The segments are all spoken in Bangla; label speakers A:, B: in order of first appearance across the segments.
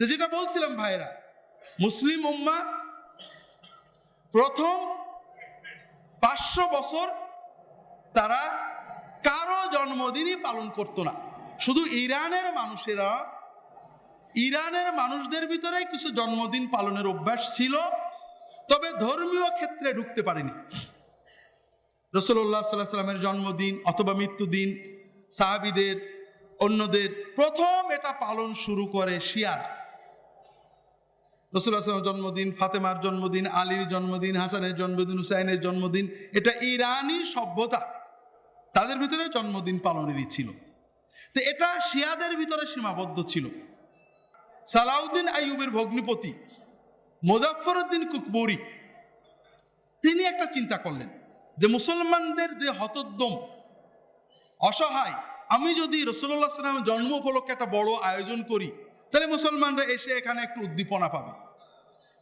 A: যেটা বলছিলাম ভাইরা, মুসলিম উম্মা প্রথম পাঁচশো বছর তারা কারও জন্মদিনই পালন করতো না। শুধু ইরানের মানুষেরা, ইরানের মানুষদের ভিতরে কিছু জন্মদিন পালনের অভ্যাস ছিল, তবে ধর্মীয় ক্ষেত্রে ঢুকতে পারেনি। রসল্লাহ সাল্লাহ সাল্লামের জন্মদিন অথবা মৃত্যুদিন সাহাবিদের, অন্যদের প্রথম এটা পালন শুরু করে শিয়ারা। সাল্লামের জন্মদিন, ফাতেমার জন্মদিন, আলীর জন্মদিন, হাসানের জন্মদিন, হুসাইনের জন্মদিন, এটা ইরানি সভ্যতা। তাদের ভিতরে জন্মদিন পালনেরই ছিল। তো এটা শিয়াদের ভিতরে সীমাবদ্ধ ছিল। সালাউদ্দিন আইয়ুবের ভগ্নিপতি মোজাফরউদ্দিন কুকবরি, তিনি একটা চিন্তা করলেন যে মুসলমানদের যে হতোদ্যম অসহায়, আমি যদি রসুল্লাহ সাল্লামের জন্ম উপলক্ষে একটা বড় আয়োজন করি তাহলে মুসলমানরা এসে এখানে একটু উদ্দীপনা পাবে।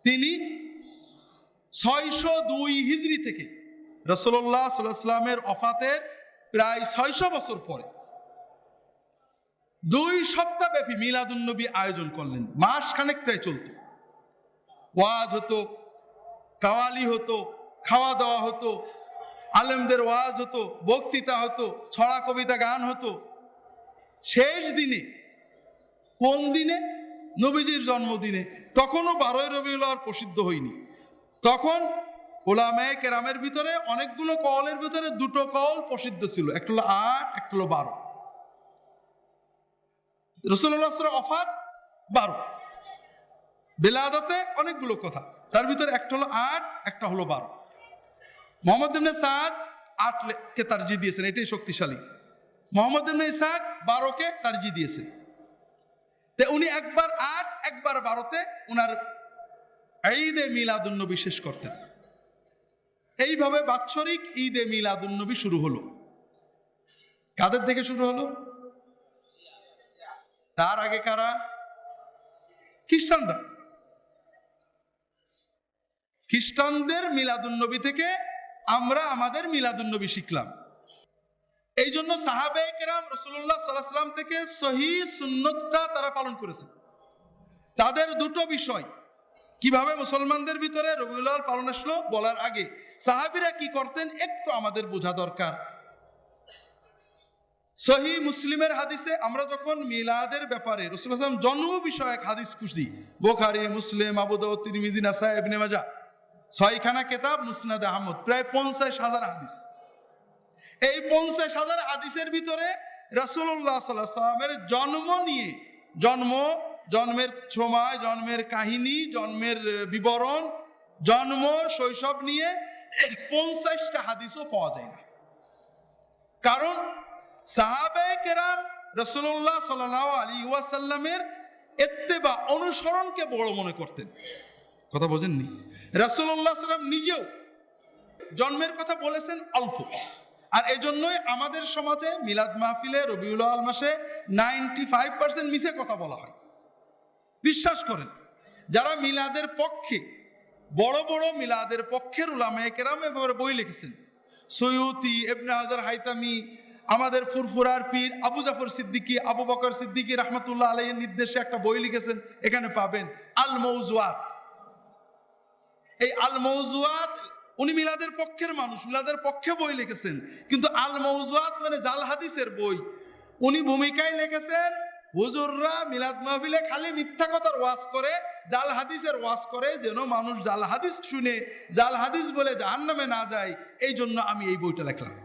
A: তিনি ছয়শো দুই হিজড়ি থেকে রসল্লাহ সাল্লামের অফাতের প্রায় ছয়শো বছর পরে দুই সপ্তাহ ব্যাপী মিলাদুন্নবী আয়োজন করলেন। মাস খানেক প্রায় চলত। ওয়াজ হতো, কাওয়ালি হতো, খাওয়া দাওয়া হতো, আলেমদের ওয়াজ হতো, বক্তৃতা হতো, ছড়া কবিতা গান হতো। শেষ দিনে কোন দিনে? নবীজির জন্মদিনে। তখনও বারোই রবিউল আর প্রসিদ্ধ হয়নি। তখন ওলামায় কেরামের ভিতরে অনেকগুলো কলের ভিতরে দুটো কল প্রসিদ্ধ ছিল। একটা হলো আট, একটা হলো বারো। রসুল্লাহ অফাত বারো। বেলাদাতে অনেকগুলো কথা। তার ভিতরে একটা হলো আট, একটা হলো বারো। মোহাম্মদ ইবনে সাদ আট কে তারজি দিয়েছেন। এটাই শক্তিশালী। মোহাম্মদ ইবনে ইসাক বারোকে তারজি দিয়েছেন। তে উনি একবার আট, একবার বারোতে উনার ঈদে মিলাদুন্নবী শেষ করতেন। এইভাবে বাৎসরিক ঈদে মিলাদুন্নবী শুরু হলো। কাদের দেখে শুরু হলো? তার আগে কারা? খ্রিস্টানরা। খ্রিস্টানদের মিলাদুন্নবী থেকে আমরা আমাদের মিলাদুন্নবী শিখলাম। এই জন্য সাহাবে কেরাম রসুল্লাহ সাল্লাহাম থেকে সহি সুন্নতটা তারা পালন করেছে। তাদের দুটো বিষয়, কীভাবে মুসলমানদের ভিতরে রবিউল্লাহ পালন আসলো বলার আগে। সাহাবিরা কি করতেন একটু আমাদের বোঝা দরকার। সহি মুসলিমের হাদিসে আমরা যখন মিলাদের ব্যাপারে রসুল্লাহাম জন্ম বিষয়ক হাদিস খুশি বোখারি, মুসলিম আবুদ তিরমিজি নাসা এবনে মাজা ছয়খানা কেতাব, মুসনাদ আহমদ, প্রায় পঞ্চাশ হাজার হাদিস। এই পঞ্চাশ হাজার আদিসের ভিতরে রাসুল্লাহ সাল্লাহ সাল্লামের জন্ম নিয়ে, জন্ম, জন্মের সময়, জন্মের কাহিনী, জন্মের বিবরণ, জন্ম, শৈশব নিয়ে পঞ্চাশটা হাদিসও পাওয়া যায় না। কারণ সাহাবে কেরাম রসুল্লাহ সাল্লাহ আলী ওয়াসাল্লামের এত্তেবা অনুসরণকে বড় মনে করতেন। কথা বোঝেননি? রাসুল্লাহ সাল্লাম নিজেও জন্মের কথা বলেছেন অল্প। আর এই জন্যই আমাদের সমাজে মিলাদ মাহফিলে রবিউল আল মাসে নাইনটি ফাইভ পার্সেন্ট মিশে কথা বলা হয়। বিশ্বাস করেন, যারা মিলাদের পক্ষে, বড় বড় মিলাদের পক্ষের উলামে কেরাম এভাবে বই লিখেছেন। সৈয়তি এবনে হাজার হাইতামি, আমাদের ফুরফুরার পীর আবু জাফর সিদ্দিকী, আবু বকর সিদ্দিকী রহমতুল্লাহ আলাইয়ের নির্দেশে একটা বই লিখেছেন, এখানে পাবেন আল মৌজুয়াত। এই আল মৌজুয়াত উনি মিলাদের পক্ষের মানুষ, মিলাদের পক্ষে বই লিখেছেন। কিন্তু আল মৌজুয়াত মানে জাল হাদিসের বই। উনি ভূমিকায় লিখেছেন, হুজুররা মিলাদ মাহফিলে খালি মিথ্যা কথার ওয়াজ করে, জাল হাদিসের ওয়াজ করে, যেন মানুষ জাল হাদিস শুনে, জাল হাদিস বলে জাহান্নামে না যায়। এই জন্য আমি এই বইটা লিখলাম।